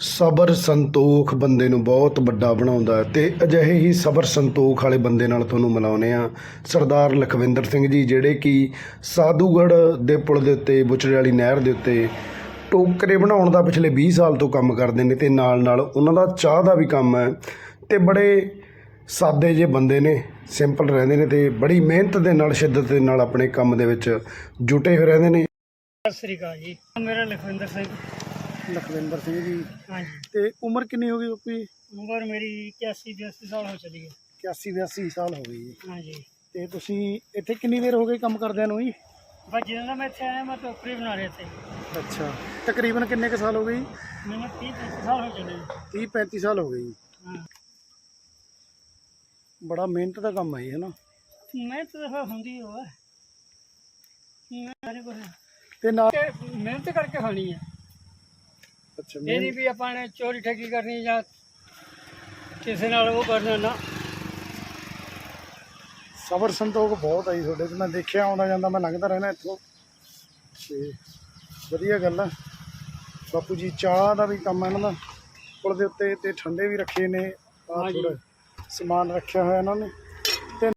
ਸਬਰ ਸੰਤੋਖ ਬੰਦੇ ਨੂੰ ਬਹੁਤ ਵੱਡਾ ਬਣਾਉਂਦਾ ਹੈ ਤੇ ਅਜਿਹੇ ਹੀ ਸਬਰ ਸੰਤੋਖ ਵਾਲੇ ਬੰਦੇ ਨਾਲ ਤੁਹਾਨੂੰ ਮਿਲਾਉਂਦੇ ਆ ਸਰਦਾਰ ਲਖਵਿੰਦਰ ਸਿੰਘ ਜੀ, ਜਿਹੜੇ ਕਿ ਸਾਧੂਗੜ੍ਹ ਦੇ ਪੁਲ ਦੇ ਉੱਤੇ, ਬੁਚੜੇ ਵਾਲੀ ਨਹਿਰ ਦੇ ਉੱਤੇ ਟੋਕਰੇ ਬਣਾਉਣ ਦਾ ਪਿਛਲੇ 20 ਸਾਲ ਤੋਂ ਕੰਮ ਕਰਦੇ ਨੇ ਤੇ ਨਾਲ ਨਾਲ ਉਹਨਾਂ ਦਾ ਚਾਹ ਦਾ ਵੀ ਕੰਮ ਹੈ ਤੇ ਬੜੇ ਸਾਦੇ ਜੇ ਬੰਦੇ ਨੇ, ਸਿੰਪਲ ਰਹਿੰਦੇ ਨੇ ਤੇ ਬੜੀ ਮਿਹਨਤ ਦੇ ਨਾਲ, ਸ਼ਿੱਦਤ ਦੇ ਨਾਲ ਆਪਣੇ ਕੰਮ ਦੇ ਵਿੱਚ ਜੁਟੇ ਹੋਏ ਰਹਿੰਦੇ ਨੇ। ਸਤਿ ਸ੍ਰੀ ਅਕਾਲ ਜੀ। ਮੇਰਾ ਲਖਵਿੰਦਰ ਸਿੰਘ। ਲਖਵਿੰਦਰ ਸਿੰਘ ਜੀ। ਹਾਂਜੀ। ਤੇ ਉਮਰ ਕਿੰਨੀ ਹੋ ਗਈ ਬਾਪੀ ਉਮਰ ਮੇਰੀ 81 82 ਸਾਲ ਹੋ ਚਲੀ ਹੈ 81 82 ਸਾਲ ਹੋ ਗਈ ਜੀ। ਹਾਂਜੀ। ਤੇ ਤੁਸੀਂ ਇੱਥੇ ਕਿੰਨੀ ਦੇਰ ਹੋ ਗਈ ਕੰਮ ਕਰਦਿਆਂ ਨੂੰ ਜੀ? ਬਸ ਜਦੋਂ ਦਾ ਮੈਂ ਇੱਥੇ ਆਇਆ ਮੈਂ ਟੋਕਰੀ ਬਣਾ ਰਿਹਾ ਸੀ ਅੱਛਾ। ਤਕਰੀਬਨ ਕਿੰਨੇ ਕੁ ਸਾਲ ਹੋ ਗਏ ਜੀ? ਮੈਨੂੰ 30 35 ਸਾਲ ਹੋ ਚਲੇ 30 35 ਸਾਲ ਹੋ ਗਏ ਜੀ। ਹਾਂ। ਬੜਾ ਮਿਹਨਤ ਦਾ ਕੰਮ ਹੈ ਜੀ ਹੈ ਨਾ ਮੈਂ ਤਾਂ ਹੁੰਦੀ ਕੁਝ ਤੇ ਨਾਲ ਮਿਹਨਤ ਕਰਕੇ ਖਾਣੀ ਹੈ। ਅੱਛਾ ਇਹ ਨਹੀਂ ਵੀ ਆਪਾਂ ਨੇ ਚੋਰੀ ਠੱਗੀ ਕਰਨੀ ਜਾਂ ਕਿਸੇ ਨਾਲ ਉਹ ਕਰਨਾ ਨਾ। ਸਬਰ ਸੰਤੋਖ ਬਹੁਤ ਜੀ ਤੁਹਾਡੇ ਤੇ ਮੈਂ ਦੇਖਿਆ ਆਉਂਦਾ ਜਾਂਦਾ ਮੈਂ ਲੰਘਦਾ ਰਹਿਣਾ ਇੱਥੋਂ। ਤੇ ਵਧੀਆ ਗੱਲ ਆ। ਬਾਪੂ ਜੀ ਚਾਹ ਦਾ ਵੀ ਕੰਮ ਹੈ ਇਹਨਾਂ ਦਾ। ਪੁਲ ਦੇ ਉੱਤੇ ਤੇ ਠੰਡੇ ਵੀ ਰੱਖੇ ਨੇ। ਹਾਂਜੀ। ਥੋੜਾ ਸਮਾਨ ਰੱਖਿਆ ਹੋਇਆ ਇਹਨਾਂ ਨੇ।